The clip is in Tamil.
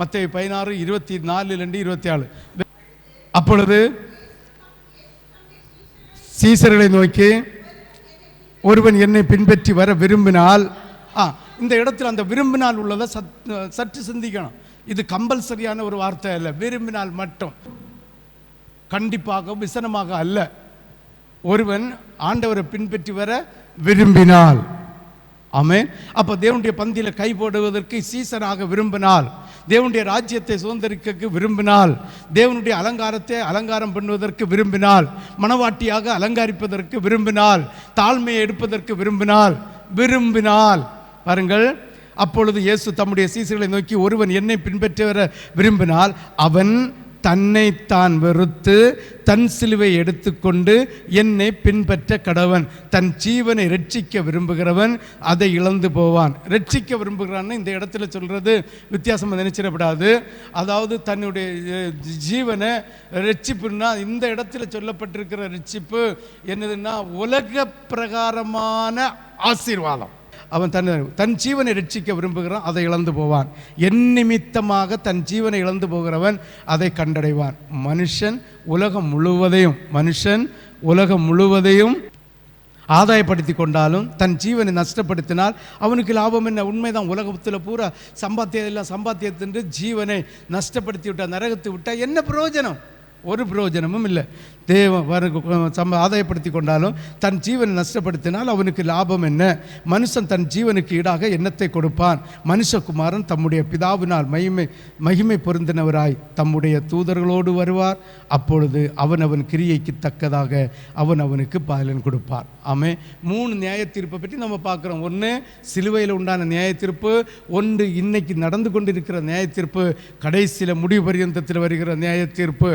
மத்திய பதினாறு இருபத்தி நாலு ரெண்டு இருபத்தி ஆறு. அப்பொழுது சீசர்களை நோக்கி ஒருவன் என்னை பின்பற்றி வர விரும்பினால் ஆ இந்த இடத்துல அந்த விரும்பினால் உள்ளதை சத் சற்று சிந்திக்கணும். இது கம்பல்சரியான ஒரு வார்த்தை அல்ல விரும்பினால் மட்டும். கண்டிப்பாக விசனமாக அல்ல. ஒருவன் ஆண்டவரை பின்பற்றி வர விரும்பினால். ஆமே அப்போ தேவனுடைய பந்தியில் கை போடுவதற்கு சீசனாக விரும்பினால் தேவனுடைய ராஜ்யத்தை சுதந்திரிக்க விரும்பினால் தேவனுடைய அலங்காரத்தை அலங்காரம் பண்ணுவதற்கு விரும்பினால் மனவாட்டியாக அலங்கரிப்பதற்கு விரும்பினால் தாழ்மையை எடுப்பதற்கு விரும்பினால் விரும்பினால். பாருங்கள் அப்பொழுது இயேசு தம்முடைய சீசர்களை நோக்கி ஒருவன் என்னை பின்பற்ற விரும்பினால் அவன் தன்னைத்தான் வெறுத்து தன் சிலுவை எடுத்துக்கொண்டு என்னை பின்பற்ற கடவன். தன் ஜீவனை ரட்சிக்க விரும்புகிறவன் அதை இழந்து போவான். ரட்சிக்க விரும்புகிறான்னு இந்த இடத்துல சொல்கிறது வித்தியாசமாக நினைச்சிடப்படாது. அதாவது தன்னுடைய ஜீவனை ரட்சிப்புன்னா இந்த இடத்துல சொல்லப்பட்டிருக்கிற ரட்சிப்பு என்னதுன்னா உலக பிரகாரமான ஆசீர்வாதம். அவன் தன் தன் ஜீவனை ரட்சிக்க விரும்புகிறான் அதை இழந்து போவான். என் நிமித்தமாக தன் ஜீவனை இழந்து போகிறவன் அதை கண்டடைவான். மனுஷன் உலகம் முழுவதையும் மனுஷன் உலகம் முழுவதையும் ஆதாயப்படுத்தி கொண்டாலும் தன் ஜீவனை நஷ்டப்படுத்தினால் அவனுக்கு லாபம் என்ன? உண்மைதான். உலகத்தில் பூரா சம்பாத்தியம் எல்லாம் சம்பாத்தியத்தின்று ஜீவனை நஷ்டப்படுத்தி விட்டால் நரகத்தை விட்டால் என்ன பிரயோஜனம்? ஒரு பிரயோஜனமும் இல்லை. தேவ வர சம்ப ஆதாயப்படுத்தி கொண்டாலும் தன் ஜீவனை நஷ்டப்படுத்தினால் அவனுக்கு லாபம் என்ன? மனுஷன் தன் ஜீவனுக்கு ஈடாக எண்ணத்தை கொடுப்பான்? மனுஷகுமாரன் தம்முடைய பிதாவினால் மகிமை மகிமை பொருந்தினவராய் தம்முடைய தூதர்களோடு வருவார். அப்பொழுது அவன் அவன் கிரியைக்கு தக்கதாக அவன் அவனுக்கு பலன் கொடுப்பார் ஆமே மூணு நியாய தீர்ப்பை பற்றி நம்ம பார்க்குறோம். ஒன்று சிலுவையில் உண்டான நியாய தீர்ப்பு ஒன்று இன்னைக்கு நடந்து கொண்டிருக்கிற நியாய தீர்ப்பு கடைசியில் முடிவு பரியந்தத்தில் வருகிற நியாய தீர்ப்பு